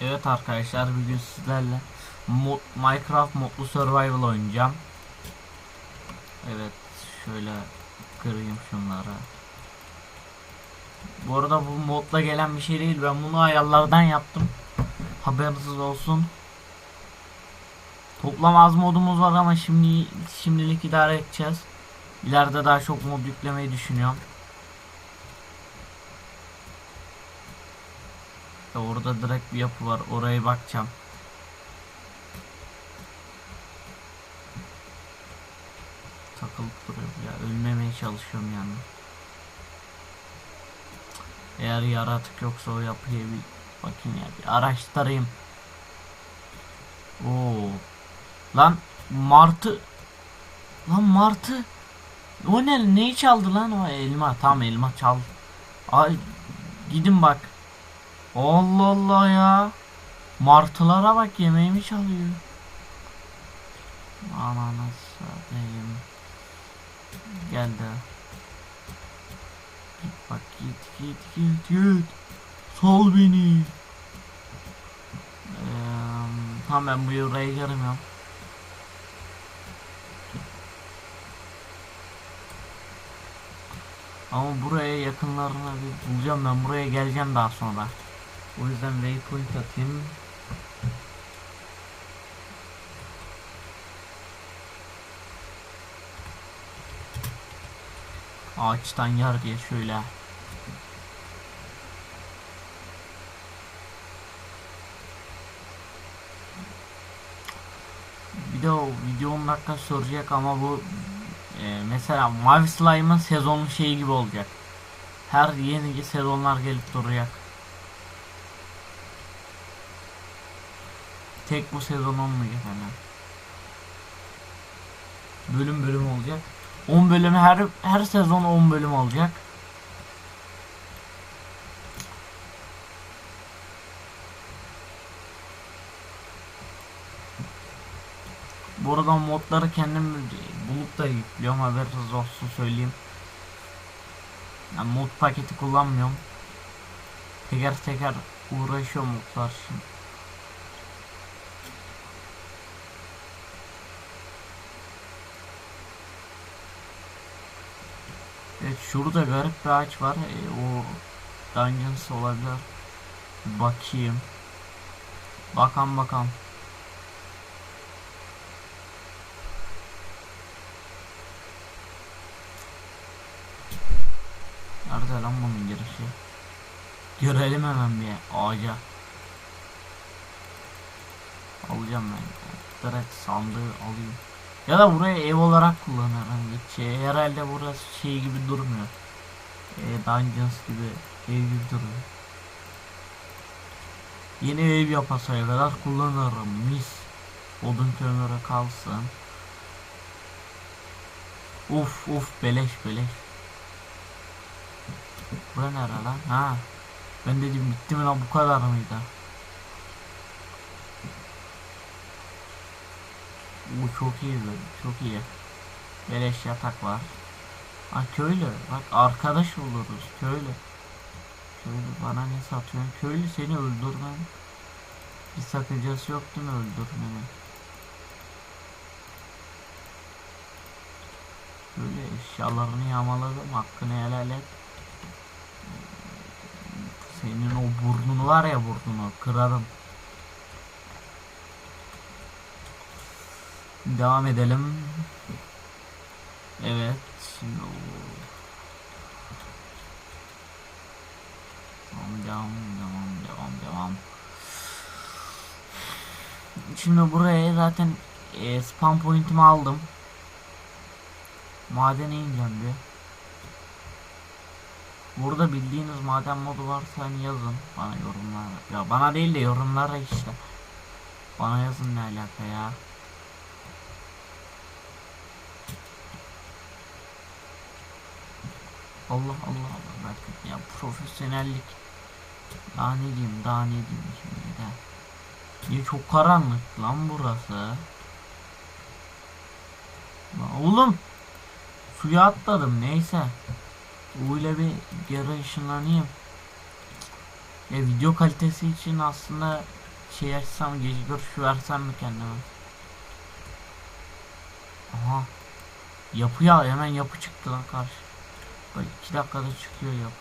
Evet arkadaşlar bugün sizlerle mod, Minecraft modlu survival oynayacağım. Evet şöyle kırayım şunları. Bu arada bu modla gelen bir şey değil ben bunu ayarlardan yaptım. Haberiniz olsun. Toplam az modumuz var ama şimdi şimdilik idare edeceğiz. İleride daha çok mod yüklemeyi düşünüyorum. Ya orada direkt bir yapı var. Oraya bakacağım. Takılıp duruyor ya. Ölmemeye çalışıyorum yani. Eğer yaratık yoksa o yapıya bir bakayım ya. Bir araştırayım. Oo. Lan martı. Lan martı. O ne? Neyi çaldı lan o elma? Tam elma çal. Ay gidin bak. Allah Allah ya. Martılara bak yemeğimi çalıyor. Ananı satayım. Gel de. Git bak git git git git. Sal beni. Ee, tamam ben bu buraya girmiyorum. Ama buraya yakınlarına bir bulacağım ben buraya geleceğim daha sonra. O yüzden waypoint atayım. Ağaçtan yar diye şöyle. Bir de o video 10 dakika sürecek ama bu e, mesela Mavi Slime'ın sezonun şeyi gibi olacak. Her yeni sezonlar gelip duracak. Tek bu sezon olmayacak hani. Bölüm bölüm olacak. 10 bölümü her her sezon 10 bölüm olacak. Bu arada modları kendim bulup da yüklüyorum haberiniz olsun söyleyeyim. Yani mod paketi kullanmıyorum. Teker teker uğraşıyorum modlar için. Şurada garip bir ağaç var. E, o Dungeons olabilir. Bakayım. Bakan bakan. Nerede lan bunun girişi? Görelim hemen bir ağaca. Alacağım ben. Direkt sandığı alayım. Ya da buraya ev olarak kullanırım. Şey, herhalde burası şey gibi durmuyor. E, Dungeons gibi ev gibi duruyor. Yeni ev yapasaya kadar kullanırım. Mis. Odun kömürü kalsın. Uf uf beleş beleş. Bura nere lan? Ha. Ben dedim bitti mi lan bu kadar mıydı? Bu çok iyi böyle, çok iyi. Beleş yatak var. Ha köylü, bak arkadaş oluruz köylü. Köylü bana ne satıyorsun? Köylü seni öldürmem. Bir sakıncası yok değil mi öldürmenin? Böyle eşyalarını yağmaladım hakkını helal et. Senin o burnunu var ya burnunu kırarım. Devam edelim. Evet. Şimdi. Devam, devam, devam, devam, devam. Şimdi buraya zaten e, spam point'imi aldım. Madene ineceğim. Burada bildiğiniz maden modu varsa hani yazın bana yorumlar. Ya bana değil de yorumlara işte. Bana yazın ne alaka ya. Allah Allah Allah bakın ya profesyonellik. Daha ne diyeyim daha ne diyeyim şimdi de. Niye çok karanlık lan burası. Oğlum suya atladım neyse. Öyle bir geri ışınlanayım. E, video kalitesi için aslında şey açsam gece görüşü versem mi kendime? Aha. Yapı ya hemen yapı çıktı lan karşı. Bak iki dakikada çıkıyor yapı.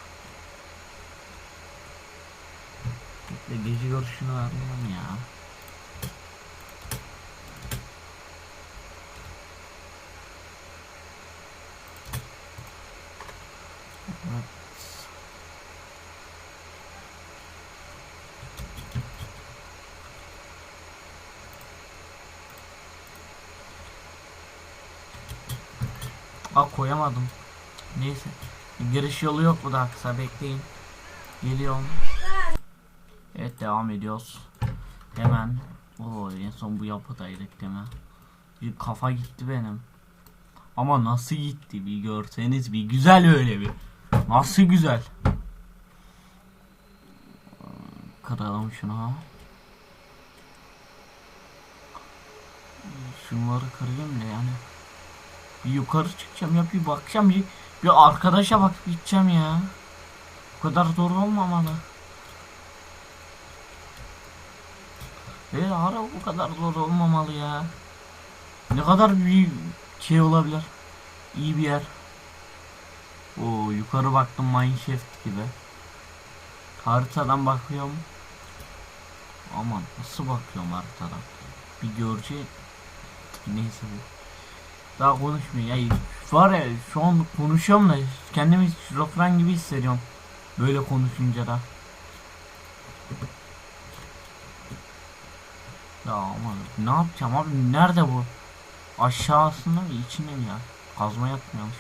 Bekle gece görüşünü vermiyorum ya. Evet. Aa koyamadım. Neyse. Giriş yolu yok bu da kısa bekleyin. Geliyorum. Evet devam ediyoruz. Hemen. Oo en son bu yapıdaydık değil mi? Bir kafa gitti benim. Ama nasıl gitti bir görseniz bir güzel öyle bir. Nasıl güzel. Kıralım şunu. Şunları kırayım da yani. Bir yukarı çıkacağım ya bir bakacağım bir, bir arkadaşa bakıp gideceğim ya. Bu kadar zor olmamalı. Ve ara bu kadar zor olmamalı ya. Ne kadar bir şey olabilir. İyi bir yer. O yukarı baktım Mineshaft gibi. Haritadan bakıyorum. Aman nasıl bakıyorum haritadan. Bir görece neyse bu. Daha konuşmuyor ya. Var ya şu an konuşuyorum da kendimi şizofren gibi hissediyorum. Böyle konuşunca da. Ya aman ne yapacağım abi nerede bu? Aşağısında mı içinde mi ya? Kazma yapmıyormuş.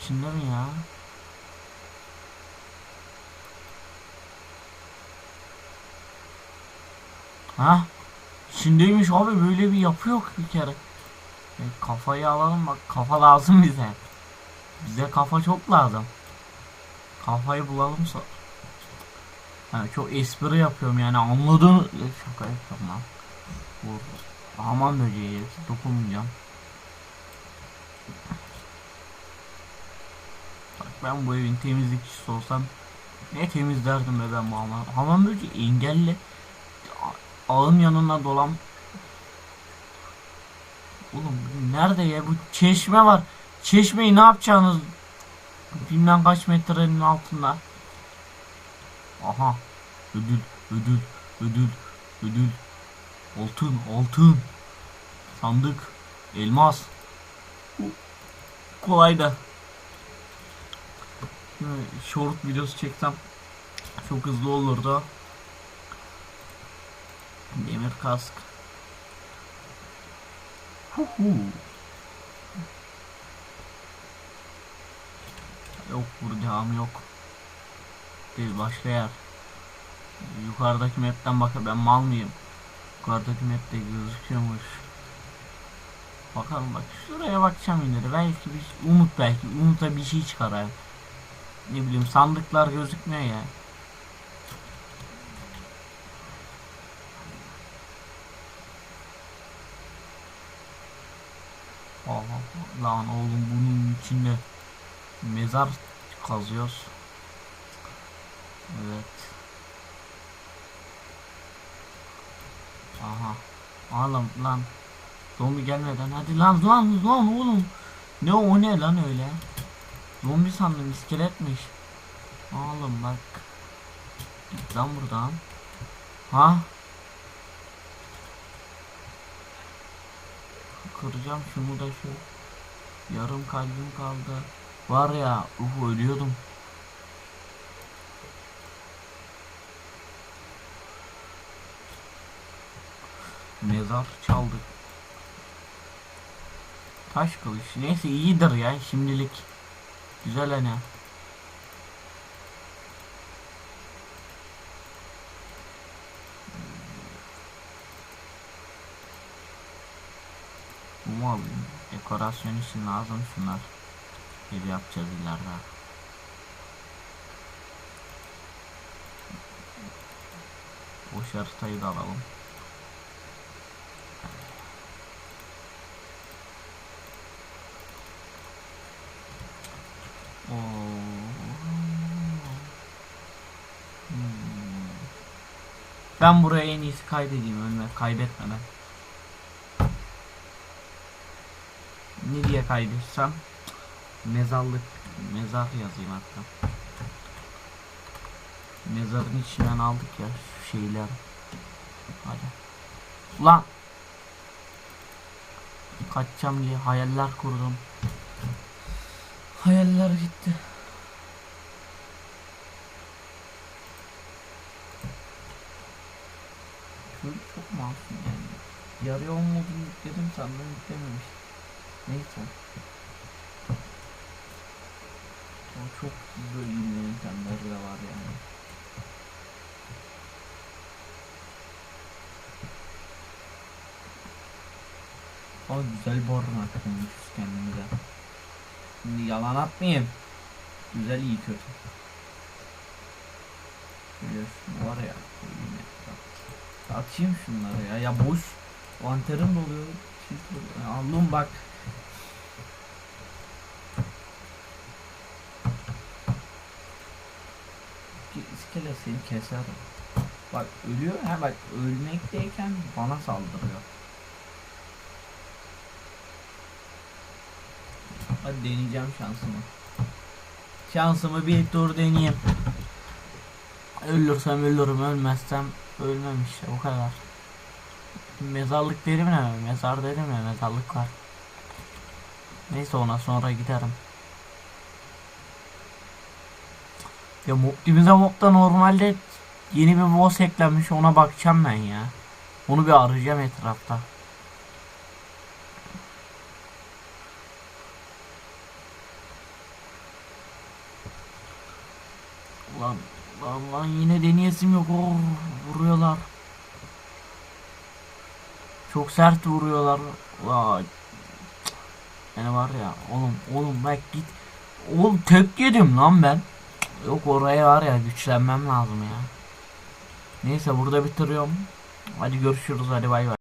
İçinde mi ya? Ha? İçindeymiş abi böyle bir yapı yok bir kere. E, kafayı alalım bak kafa lazım bize. Bize kafa çok lazım. Kafayı bulalım sonra. Yani çok espri yapıyorum yani anladın e, şaka yapıyorum lan. Bu hamam böceği dokunmayacağım. Bak ben bu evin temizlikçisi olsam ne temizlerdim be ben bu hamam. Hamam böceği engelli. Ağın yanına dolan. Oğlum nerede ya bu çeşme var. Çeşmeyi ne yapacaksınız? Bilmem kaç metrenin altında. Aha. Ödül, ödül, ödül, ödül. Altın, altın. Sandık, elmas. Kolay da. Short videosu çeksem çok hızlı olurdu. Demir kask. Hu hu. Yok burada yok. Değil başka yer. Yukarıdaki map'ten bakar ben mal mıyım? Yukarıdaki map'te gözüküyormuş. Bakalım bak şuraya bakacağım yine de belki bir umut belki umuta bir şey çıkar abi. Ne bileyim sandıklar gözükmüyor ya. Aha, lan oğlum bunun içinde mezar kazıyoruz. Evet. Aha. Oğlum lan. Zombi gelmeden hadi lan lan lan oğlum. Ne o ne lan öyle? Zombi sandım iskeletmiş. Oğlum bak. Git lan buradan. Ha? Kıracağım şunu da şu. Yarım kalbim kaldı. Var ya, uh ölüyordum. Mezar çaldık. Taş kılıç. Neyse iyidir ya şimdilik. Güzel hani. Alayım. Dekorasyon için lazım şunlar. Ev yapacağız ileride. Boş haritayı da alalım. Hmm. Ben buraya en iyisi kaydedeyim ölme kaybetmeden. Ne diye kaydetsem? Mezarlık, mezar yazayım hatta. Mezarın içinden aldık ya şu şeyler. Hadi. Ulan. Kaçacağım diye hayaller kurdum. Hayaller gitti. Çok masum yani. Yarı modunu yükledim sandım yüklememiş. Neyse. O çok yine yöntemleri de var yani. O güzel barınak bulmuşuz kendimize. Şimdi yalan atmayayım. Güzel iyi kötü. Şunu var ya. Atayım şunları ya. Ya boş. Vanterim doluyor. Allah'ım bak. İskele seni keser. Bak ölüyor. Ha bak ölmekteyken bana saldırıyor. Hadi deneyeceğim şansımı. Şansımı bir tur deneyeyim. Ölürsem ölürüm, ölmezsem ölmem işte o kadar. Mezarlık derim ne? Mezar derim ya mezarlık var. Neyse ona sonra giderim. Ya Optimize Mob'da normalde yeni bir boss eklenmiş ona bakacağım ben ya. Onu bir arayacağım etrafta. Lan lan lan yine deneyesim yok. Oh, vuruyorlar. Çok sert vuruyorlar. Vay. Yani var ya oğlum oğlum bak git. Oğlum tek yedim lan ben. Yok oraya var ya güçlenmem lazım ya. Neyse burada bitiriyorum. Hadi görüşürüz hadi bay bay.